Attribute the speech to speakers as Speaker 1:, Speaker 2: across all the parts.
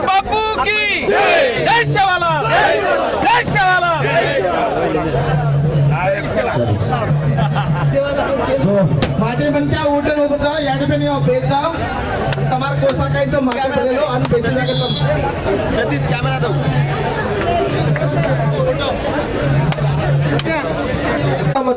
Speaker 1: बापू की जय शवाला जय शवाला
Speaker 2: माझे म्हणत्या उठून उभं जाओ या ठिकाणी बेस जाओ તમારે કોસા કઈ તો માથે ભરેલો અને બેસી જાય કે સતીશ કેમેરા દો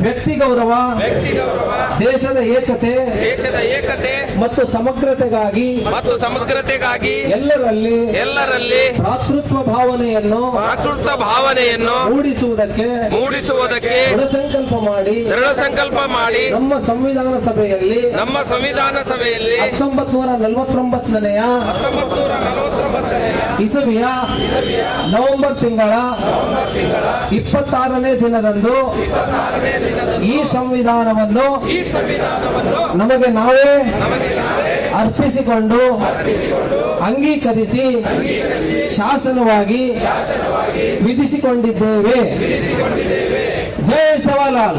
Speaker 3: ವ್ಯಕ್ತಿ ಗೌರವ
Speaker 1: ವ್ಯಕ್ತಿ ಗೌರವ
Speaker 3: ದೇಶದ ಏಕತೆ
Speaker 1: ದೇಶದ ಏಕತೆ
Speaker 3: ಮತ್ತು ಸಮಗ್ರತೆಗಾಗಿ
Speaker 1: ಮತ್ತು ಸಮಗ್ರತೆಗಾಗಿ
Speaker 3: ಎಲ್ಲರಲ್ಲಿ
Speaker 1: ಎಲ್ಲರಲ್ಲಿ
Speaker 3: ಭ್ರಾತೃತ್ವ ಭಾವನೆಯನ್ನು
Speaker 1: ಭಾತೃತ್ವ ಭಾವನೆಯನ್ನು
Speaker 3: ಮೂಡಿಸುವುದಕ್ಕೆ
Speaker 1: ಮೂಡಿಸುವುದಕ್ಕೆ
Speaker 3: ದೃಢ ಸಂಕಲ್ಪ ಮಾಡಿ
Speaker 1: ದೃಢ ಸಂಕಲ್ಪ ಮಾಡಿ
Speaker 3: ನಮ್ಮ ಸಂವಿಧಾನ ಸಭೆಯಲ್ಲಿ
Speaker 1: ನಮ್ಮ ಸಂವಿಧಾನ ಸಭೆಯಲ್ಲಿ
Speaker 3: ಹತ್ತೊಂಬತ್ ನೂರ ನಲವತ್ತೊಂಬತ್ತನೆಯ
Speaker 1: ಹತ್ತೊಂಬತ್ತು ನೂರ ನಲವತ್ತೊಂಬತ್ತನೆಯ
Speaker 3: ಇಸವಿಯ ನವೆಂಬರ್ ತಿಂಗಳ ಇಪ್ಪತ್ತಾರನೇ ದಿನದಂದು ಈ ಸಂವಿಧಾನವನ್ನು
Speaker 1: ಈ ಸಂವಿಧಾನವನ್ನು
Speaker 3: ನಮಗೆ ನಾವೇ ಅರ್ಪಿಸಿಕೊಂಡು ಅಂಗೀಕರಿಸಿ ಶಾಸನವಾಗಿ ವಿಧಿಸಿಕೊಂಡಿದ್ದೇವೆ. ಜಯ ಸವಾಲಾಲ್.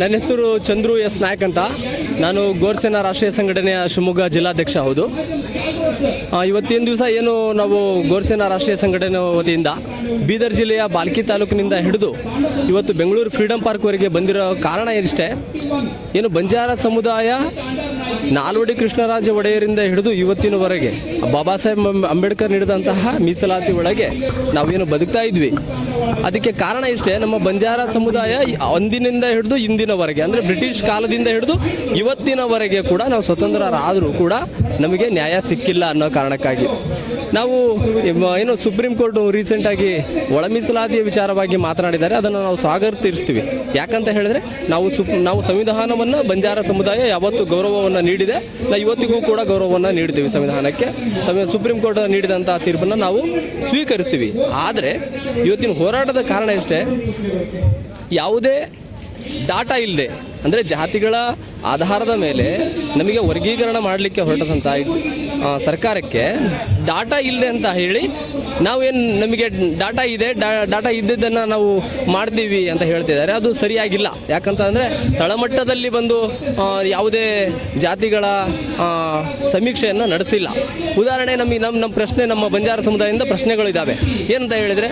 Speaker 4: ನನ್ನ ಹೆಸರು ಚಂದ್ರು ಎಸ್ ನಾಯಕ್ ಅಂತ. ನಾನು ಗೋರ್ಸೇನಾ ರಾಷ್ಟ್ರೀಯ ಸಂಘಟನೆಯ ಶಿವಮೊಗ್ಗ ಜಿಲ್ಲಾಧ್ಯಕ್ಷ ಹೌದು. ಇವತ್ತಿನ ದಿವಸ ಏನು ನಾವು ಗೋರ್ಸೇನಾ ರಾಷ್ಟ್ರೀಯ ಸಂಘಟನೆ ವತಿಯಿಂದ ಬೀದರ್ ಜಿಲ್ಲೆಯ ಬಾಲ್ಕಿ ತಾಲೂಕಿನಿಂದ ಹಿಡಿದು ಇವತ್ತು ಬೆಂಗಳೂರು ಫ್ರೀಡಂ ಪಾರ್ಕ್ವರೆಗೆ ಬಂದಿರೋ ಕಾರಣ ಇಷ್ಟೇ ಏನು ಬಂಜಾರ ಸಮುದಾಯ ನಾಲ್ವಡಿ ಕೃಷ್ಣರಾಜ ಒಡೆಯರಿಂದ ಹಿಡಿದು ಇವತ್ತಿನವರೆಗೆ ಬಾಬಾ ಸಾಹೇಬ್ ಅಂಬೇಡ್ಕರ್ ನೀಡಿದಂತಹ ಮೀಸಲಾತಿ ಒಳಗೆ ನಾವೇನು ಬದುಕ್ತಾ ಇದ್ವಿ. ಅದಕ್ಕೆ ಕಾರಣ ಇಷ್ಟೇ, ನಮ್ಮ ಬಂಜಾರ ಸಮುದಾಯ ಅಂದಿನಿಂದ ಹಿಡಿದು ಇಂದಿನವರೆಗೆ, ಅಂದರೆ ಬ್ರಿಟಿಷ್ ಕಾಲದಿಂದ ಹಿಡಿದು ಇವತ್ತಿನವರೆಗೆ ಕೂಡ ನಾವು ಸ್ವತಂತ್ರರಾದರೂ ಕೂಡ ನಮಗೆ ನ್ಯಾಯ ಸಿಕ್ಕಿಲ್ಲ ಅನ್ನೋ ಕಾರಣಕ್ಕಾಗಿ. ನಾವು ಏನು ಸುಪ್ರೀಂ ಕೋರ್ಟ್ ರೀಸೆಂಟಾಗಿ ಒಳ ಮೀಸಲಾತಿಯ ವಿಚಾರವಾಗಿ ಮಾತನಾಡಿದ್ದಾರೆ, ಅದನ್ನು ನಾವು ಸ್ವಾಗತಿಸ್ತೀವಿ ಯಾಕಂತ ಹೇಳಿದ್ರೆ, ನಾವು ಸುಪ್ ನಾವು ಸಂವಿಧಾನವನ್ನು ಬಂಜಾರ ಸಮುದಾಯ ಯಾವತ್ತು ಗೌರವವನ್ನು ನೀಡಿದೆ. ನಾವು ಇವತ್ತಿಗೂ ಕೂಡ ಗೌರವವನ್ನು ನೀಡ್ತೀವಿ ಸಂವಿಧಾನಕ್ಕೆ. ಸಂವಿ ಸುಪ್ರೀಂ ಕೋರ್ಟ್ ನೀಡಿದಂತಹ ತೀರ್ಪನ್ನು ನಾವು ಸ್ವೀಕರಿಸ್ತೀವಿ. ಆದರೆ ಇವತ್ತಿನ ಹೋರಾಟದ ಕಾರಣ ಇಷ್ಟೇ ಯಾವುದೇ ಡಾಟಾ ಇಲ್ಲದೆ ಅಂದರೆ ಜಾತಿಗಳ ಆಧಾರದ ಮೇಲೆ ನಮಗೆ ವರ್ಗೀಕರಣ ಮಾಡಲಿಕ್ಕೆ ಹೊರಟದಂಥ ಆ, ಸರ್ಕಾರಕ್ಕೆ ಡಾಟಾ ಇಲ್ಲದೆ ಅಂತ ಹೇಳಿ ನಾವೇನು ನಮಗೆ ಡಾಟಾ ಇದೆ ಡಾಟಾ ಇದ್ದಿದ್ದನ್ನು ನಾವು ಮಾಡ್ತೀವಿ ಅಂತ ಹೇಳ್ತಿದ್ದಾರೆ. ಅದು ಸರಿಯಾಗಿಲ್ಲ. ಯಾಕಂತಂದರೆ ತಳಮಟ್ಟದಲ್ಲಿ ಬಂದು ಯಾವುದೇ ಜಾತಿಗಳ ಸಮೀಕ್ಷೆಯನ್ನು ನಡೆಸಿಲ್ಲ. ಉದಾಹರಣೆ ನಮಗೆ ನಮ್ಮ ನಮ್ಮ ಪ್ರಶ್ನೆ ನಮ್ಮ ಬಂಜಾರ ಸಮುದಾಯದಿಂದ ಪ್ರಶ್ನೆಗಳಿದ್ದಾವೆ ಏನಂತ ಹೇಳಿದರೆ,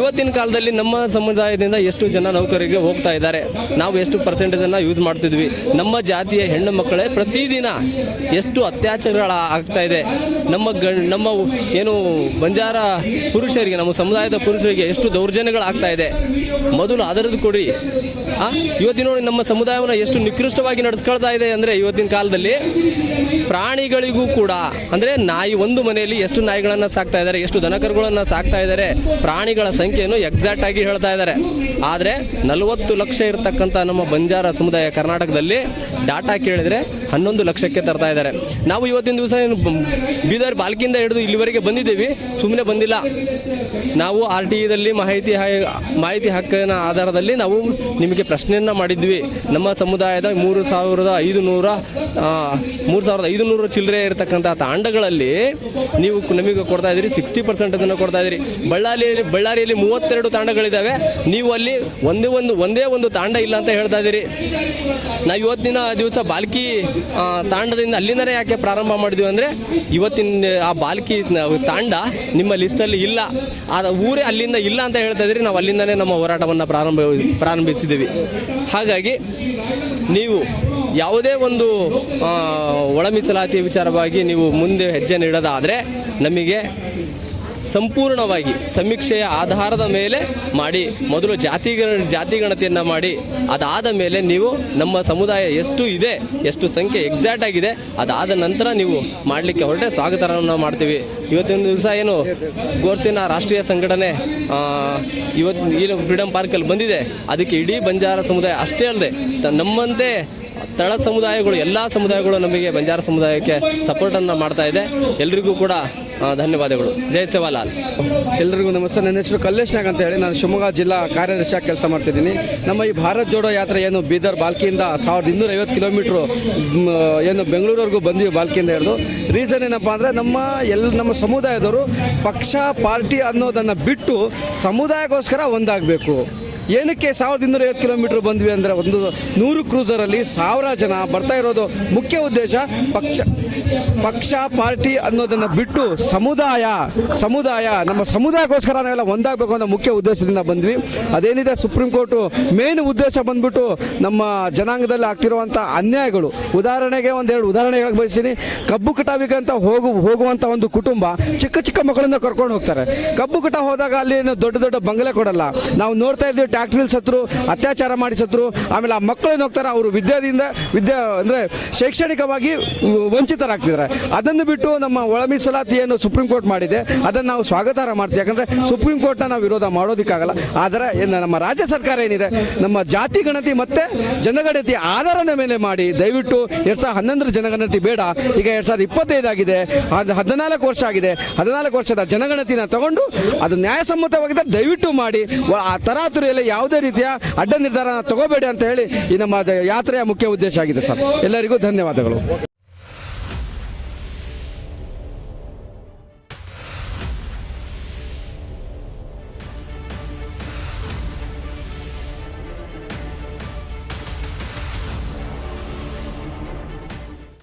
Speaker 4: ಇವತ್ತಿನ ಕಾಲದಲ್ಲಿ ನಮ್ಮ ಸಮುದಾಯದಿಂದ ಎಷ್ಟು ಜನ ನೌಕರಿಗೆ ಹೋಗ್ತಾ ಇದ್ದಾರೆ? ನಾವು ಎಷ್ಟು ಪರ್ಸೆಂಟೇಜನ್ನು ಯೂಸ್ ಮಾಡ್ತಿದ್ವಿ? ನಮ್ಮ ಜಾತಿಯ ಹೆಣ್ಣು ಮಕ್ಕಳೇ ಪ್ರತಿದಿನ ಎಷ್ಟು ಅತ್ಯಾಚಾರಗಳ ಆಗ್ತಾ ಇದೆ. ನಮ್ಮ ನಮ್ಮ ಏನು ಬಂಜಾರ ಪುರುಷರಿಗೆ ನಮ್ಮ ಸಮುದಾಯದ ಪುರುಷರಿಗೆ ಎಷ್ಟು ದೌರ್ಜನ್ಯಗಳಾಗ್ತಾ ಇದೆ. ಮೊದಲು ಅದರದ್ದು ಕೊಡಿ. ಆ, ಇವತ್ತಿನ ನಮ್ಮ ಸಮುದಾಯವನ್ನು ಎಷ್ಟು ನಿಕೃಷ್ಟವಾಗಿ ನಡೆಸ್ಕೊಳ್ತಾ ಇದೆ ಅಂದರೆ ಇವತ್ತಿನ ಕಾಲದಲ್ಲಿ ಪ್ರಾಣಿಗಳಿಗೂ ಕೂಡ ಅಂದರೆ ನಾಯಿ ಒಂದು ಮನೆಯಲ್ಲಿ ಎಷ್ಟು ನಾಯಿಗಳನ್ನು ಸಾಕ್ತಾ ಇದ್ದಾರೆ ಎಷ್ಟು ದನಕರುಗಳನ್ನು ಸಾಕ್ತಾ ಇದ್ದಾರೆ ಪ್ರಾಣಿಗಳ ಸಂಖ್ಯೆಯನ್ನು ಎಕ್ಸಾಕ್ಟ್ ಆಗಿ ಹೇಳ್ತಾ ಇದ್ದಾರೆ. ಆದರೆ ನಲವತ್ತು ಲಕ್ಷ ಇರತಕ್ಕಂಥ ನಮ್ಮ ಬಂಜಾರ ಸಮುದಾಯ ಕರ್ನಾಟಕದಲ್ಲಿ ಡಾಟಾ ಕೇಳಿದರೆ ಹನ್ನೊಂದು ಲಕ್ಷಕ್ಕೆ ತರ್ತಾ ಇದ್ದಾರೆ. ನಾವು ಇವತ್ತಿನ ದಿವಸ ಏನು ಬೀದರ್ ಬಾಲ್ಕಿಯಿಂದ ಹಿಡಿದು ಇಲ್ಲಿವರೆಗೆ ಬಂದಿದ್ದೀವಿ. ಸುಮ್ಮನೆ ಬಂದಿಲ್ಲ. ನಾವು ಆರ್ ಟಿ ಇದಲ್ಲಿ ಮಾಹಿತಿ ಮಾಹಿತಿ ಹಕ್ಕಿನ ಆಧಾರದಲ್ಲಿ ನಾವು ನಿಮಗೆ ಪ್ರಶ್ನೆಯನ್ನು ಮಾಡಿದ್ವಿ. ನಮ್ಮ ಸಮುದಾಯದ ಮೂರು ಸಾವಿರದ ಐದು ನೂರ ಮೂರು ಸಾವಿರದ ಐದು ನೂರು ಚಿಲ್ಲರೆ ಇರತಕ್ಕಂಥ ತಾಂಡಗಳಲ್ಲಿ ನೀವು ನಮಗೆ ಕೊಡ್ತಾ ಇದ್ದೀರಿ. ಸಿಕ್ಸ್ಟಿ ಪರ್ಸೆಂಟ್ ಅದನ್ನು ಕೊಡ್ತಾ ಇದ್ದೀರಿ. ಬಳ್ಳಾರಿಯಲ್ಲಿ ಬಳ್ಳಾರಿಯಲ್ಲಿ ಮೂವತ್ತೆರಡು ತಾಂಡಗಳಿದ್ದಾವೆ ನೀವು ಅಲ್ಲಿ ಒಂದೇ ಒಂದು ಒಂದೇ ಒಂದು ತಾಂಡ ಇಲ್ಲ ಅಂತ ಹೇಳ್ತಾ ಇದ್ದೀರಿ. ನಾವು ಇವತ್ತಿನ ದಿವಸ ಬಾಲ್ಕಿ ತಾಂಡದಿಂದ ಅಲ್ಲಿಂದನೇ ಯಾಕೆ ಪ್ರಾರಂಭ ಮಾಡಿದ್ವಿ ಅಂದರೆ ಇವತ್ತಿನ, ಆ ಬಾಲ್ಕಿ ತಾಂಡ ನಿಮ್ಮ ಲಿಸ್ಟಲ್ಲಿ ಇಲ್ಲ. ಆದ ಊರೇ ಅಲ್ಲಿಂದ ಇಲ್ಲ ಅಂತ ಹೇಳ್ತಾ ಇದ್ರಿ, ನಾವು ಅಲ್ಲಿಂದನೇ ನಮ್ಮ ಹೋರಾಟವನ್ನು ಪ್ರಾರಂಭ ಪ್ರಾರಂಭಿಸಿದ್ದೀವಿ ಹಾಗಾಗಿ ನೀವು ಯಾವುದೇ ಒಂದು ಒಳ ಮೀಸಲಾತಿ ವಿಚಾರವಾಗಿ ನೀವು ಮುಂದೆ ಹೆಜ್ಜೆ ನೀಡೋದಾದರೆ ನಮಗೆ ಸಂಪೂರ್ಣವಾಗಿ ಸಮೀಕ್ಷೆಯ ಆಧಾರದ ಮೇಲೆ ಮಾಡಿ, ಮೊದಲು ಜಾತಿ ಗಣ- ಜಾತಿ ಗಣತಿಯನ್ನು ಮಾಡಿ, ಅದಾದ ಮೇಲೆ ನೀವು ನಮ್ಮ ಸಮುದಾಯ ಎಷ್ಟು ಇದೆ, ಎಷ್ಟು ಸಂಖ್ಯೆ ಎಕ್ಸಾಕ್ಟ್ ಆಗಿದೆ, ಅದಾದ ನಂತರ ನೀವು ಮಾಡಲಿಕ್ಕೆ ಹೊರಟೆ, ಸ್ವಾಗತವನ್ನು ಮಾಡ್ತೀವಿ. ಇವತ್ತಿನ ದಿವಸ ಏನು ಗೋರ್ಸಿನ ರಾಷ್ಟ್ರೀಯ ಸಂಘಟನೆ ಇವತ್ತು ಏನು ಫ್ರೀಡಮ್ ಪಾರ್ಕಲ್ಲಿ ಬಂದಿದೆ. ಅದಕ್ಕೆ ಇಡೀ ಬಂಜಾರ ಸಮುದಾಯ ಅಷ್ಟೇ ಅಲ್ಲದೆ ನಮ್ಮಂತೆ ತಳ ಸಮುದಾಯಗಳು, ಎಲ್ಲ ಸಮುದಾಯಗಳು ನಮಗೆ ಬಂಜಾರ ಸಮುದಾಯಕ್ಕೆ ಸಪೋರ್ಟನ್ನು ಮಾಡ್ತಾ ಇದೆ. ಎಲ್ರಿಗೂ ಕೂಡ ಧನ್ಯವಾದಗಳು. ಜೈ ಸೇವಾಲಾಲ್.
Speaker 5: ಎಲ್ರಿಗೂ ನಮಸ್ತೆ. ನನ್ನ ಹೆಸರು ಕಲ್ಲೇಶ್ ನಾಗ್ ಅಂತ ಹೇಳಿ ನಾನು ಶಿವಮೊಗ್ಗ ಜಿಲ್ಲಾ ಕಾರ್ಯದರ್ಶಿಯಾಗಿ ಕೆಲಸ ಮಾಡ್ತಿದ್ದೀನಿ. ನಮ್ಮ ಈ ಭಾರತ್ ಜೋಡೋ ಯಾತ್ರೆ ಏನು ಬೀದರ್ ಬಾಲ್ಕಿಯಿಂದ ಸಾವಿರದ ಇನ್ನೂರ ಐವತ್ತು ಕಿಲೋಮೀಟ್ರು ಏನು ಬೆಂಗಳೂರವರೆಗೂ ಬಂದ್ವಿ ಬಾಲ್ಕಿಯಿಂದ ಹಿಡಿದು. ರೀಸನ್ ಏನಪ್ಪ ಅಂದರೆ ನಮ್ಮ ಎಲ್ಲ ನಮ್ಮ ಸಮುದಾಯದವರು ಪಕ್ಷ, ಪಾರ್ಟಿ ಅನ್ನೋದನ್ನು ಬಿಟ್ಟು ಸಮುದಾಯಕ್ಕೋಸ್ಕರ ಒಂದಾಗಬೇಕು. ಏನಕ್ಕೆ ಸಾವಿರದ ಇನ್ನೂರ ಐವತ್ತು ಕಿಲೋಮೀಟರ್ ಬಂದ್ವಿ ಅಂದರೆ ಒಂದು ನೂರು ಕ್ರೂಸರಲ್ಲಿ ಸಾವಿರ ಜನ ಬರ್ತಾ ಇರೋದು ಮುಖ್ಯ ಉದ್ದೇಶ ಪಕ್ಷ ಪಕ್ಷ, ಪಾರ್ಟಿ ಅನ್ನೋದನ್ನು ಬಿಟ್ಟು ಸಮುದಾಯ ಸಮುದಾಯ, ನಮ್ಮ ಸಮುದಾಯಕ್ಕೋಸ್ಕರ ನಾವೆಲ್ಲ ಒಂದಾಗಬೇಕು ಅನ್ನೋ ಮುಖ್ಯ ಉದ್ದೇಶದಿಂದ ಬಂದ್ವಿ. ಅದೇನಿದೆ ಸುಪ್ರೀಂ ಕೋರ್ಟು ಮೇನ್ ಉದ್ದೇಶ ಬಂದ್ಬಿಟ್ಟು ನಮ್ಮ ಜನಾಂಗದಲ್ಲಿ ಆಗ್ತಿರುವಂಥ ಅನ್ಯಾಯಗಳು. ಉದಾಹರಣೆಗೆ ಒಂದೆರಡು ಉದಾಹರಣೆ ಹೇಳಕ್ಕೆ ಬಯಸ್ತೀನಿ. ಕಬ್ಬು ಕಟಾವಿಗೆ ಅಂತ ಹೋಗು ಹೋಗುವಂಥ ಒಂದು ಕುಟುಂಬ ಚಿಕ್ಕ ಚಿಕ್ಕ ಮಕ್ಕಳನ್ನ ಕರ್ಕೊಂಡು ಹೋಗ್ತಾರೆ. ಕಬ್ಬು ಕಟ ಹೋದಾಗ ಅಲ್ಲಿ ದೊಡ್ಡ ದೊಡ್ಡ ಬಂಗಲೆ ಕೊಡಲ್ಲ. ನಾವು ನೋಡ್ತಾ ಇದ್ದೀವಿ ಟ್ಯಾಕ್ಟ್ರಿಲ್ ಸತ್ರು, ಅತ್ಯಾಚಾರ ಮಾಡಿ ಸತ್ರು ಆಮೇಲೆ ಆ ಮಕ್ಕಳೇನು ಹೋಗ್ತಾರೆ, ಅವರು ವಿದ್ಯಾದಿಂದ, ವಿದ್ಯಾ ಅಂದರೆ ಶೈಕ್ಷಣಿಕವಾಗಿ ವಂಚಿತರಾಗ್ತಿದ್ದಾರೆ ಅದನ್ನು ಬಿಟ್ಟು ನಮ್ಮ ಒಳ ಮೀಸಲಾತಿಯನ್ನು ಸುಪ್ರೀಂ ಕೋರ್ಟ್ ಮಾಡಿದೆ. ಅದನ್ನು ನಾವು ಸ್ವಾಗತಾರ ಮಾಡ್ತೀವಿ. ಯಾಕಂದರೆ ಸುಪ್ರೀಂ ಕೋರ್ಟ್ನ ನಾವು ವಿರೋಧ ಮಾಡೋದಕ್ಕಾಗಲ್ಲ. ಆದರೆ ಏನು ನಮ್ಮ ರಾಜ್ಯ ಸರ್ಕಾರ ಏನಿದೆ? ನಮ್ಮ ಜಾತಿ ಗಣತಿ ಮತ್ತು ಜನಗಣತಿ ಆಧಾರದ ಮೇಲೆ ಮಾಡಿ ದಯವಿಟ್ಟು ಎರಡು ಸಾವಿರದ ಹನ್ನೊಂದರ ಜನಗಣತಿ ಬೇಡ. ಈಗ ಎರಡು ಸಾವಿರದ ಇಪ್ಪತ್ತೈದಾಗಿದೆ ಅದು ಹದಿನಾಲ್ಕು ವರ್ಷ ಆಗಿದೆ. ಹದಿನಾಲ್ಕು ವರ್ಷದ ಜನಗಣತಿನ ತಗೊಂಡು ಅದು ನ್ಯಾಯಸಮ್ಮತವಾಗಿದೆ. ದಯವಿಟ್ಟು ಮಾಡಿ. ಆ ತರಾತುರಿಯಲ್ಲಿ ಯಾವುದೇ ರೀತಿಯ ಅಡ್ಡ ನಿರ್ಧಾರ ತಗೋಬೇಡಿ ಅಂತ ಹೇಳಿ ಈ ನಮ್ಮ ಯಾತ್ರೆಯ ಮುಖ್ಯ ಉದ್ದೇಶ ಆಗಿದೆ ಸರ್. ಎಲ್ಲರಿಗೂ ಧನ್ಯವಾದಗಳು.